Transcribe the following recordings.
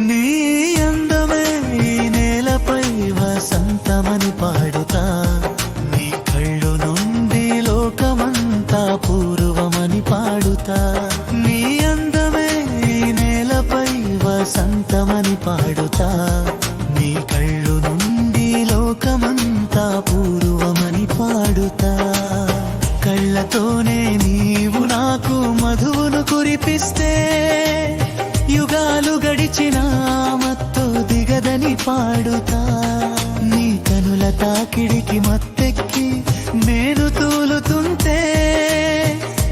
నీ అందమే ఈ నేలపై వసంతమని పాడుతా. నీ కళ్ళు నుండి లోకమంతా పూర్వమని పాడుతా. నీ అందమే ఈ నేలపై వసంతమని పాడుతా. నీ కళ్ళు నుండి లోకమంతా పూర్వమని పాడుతా. కళ్ళతోనే నీవు నాకు మధువును కురిపిస్తే యుగాలు గడిచిన మత్తు దిగదని పాడుతా. నీ కనుల తాకిడికి మత్తెక్కి నేను తూలుతుంటే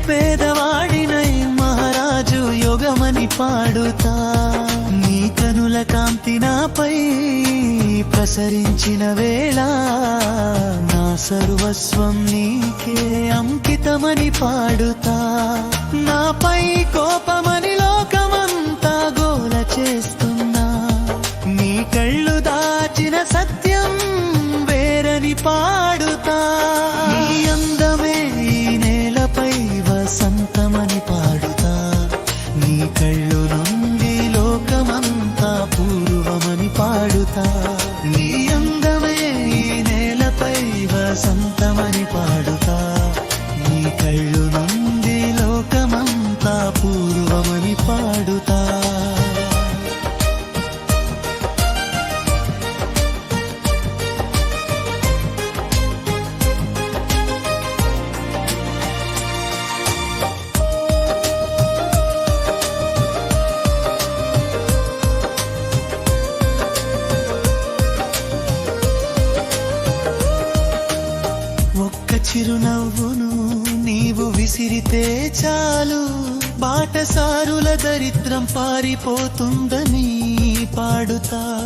పేదవాడినై మహారాజు యోగమని పాడుతా. నీ కనుల కాంతి నాపై ప్రసరించిన వేళ నా సర్వస్వం నీకే అంకితమని పాడుతా. నాపై కోపమని లోక పాడుతా. నీ అందమే ఈ నేలపై వసంతమని పాడు. ఒక్క చిరునవ్వును నీవు విసిరితే చాలు. బాటసారుల దరిద్రం పారిపోతుందని పాడుతా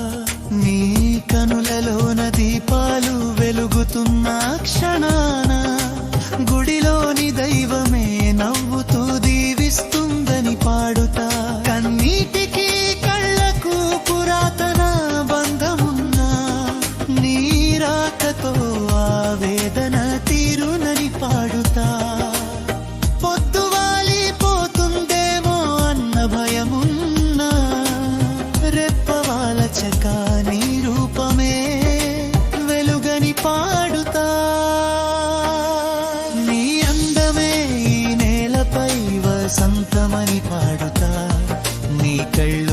days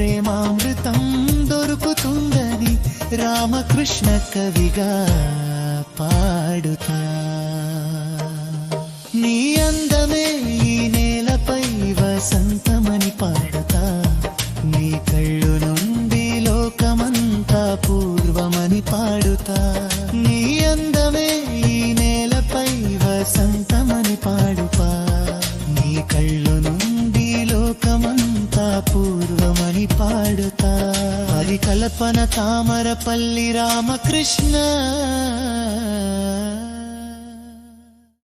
ప్రేమామృతం దొరుకుతుందని రామకృష్ణ కవిగా పాడుతా. నీ అందమే పాడుతా. పరికల్పన తామరపల్లి రామకృష్ణ.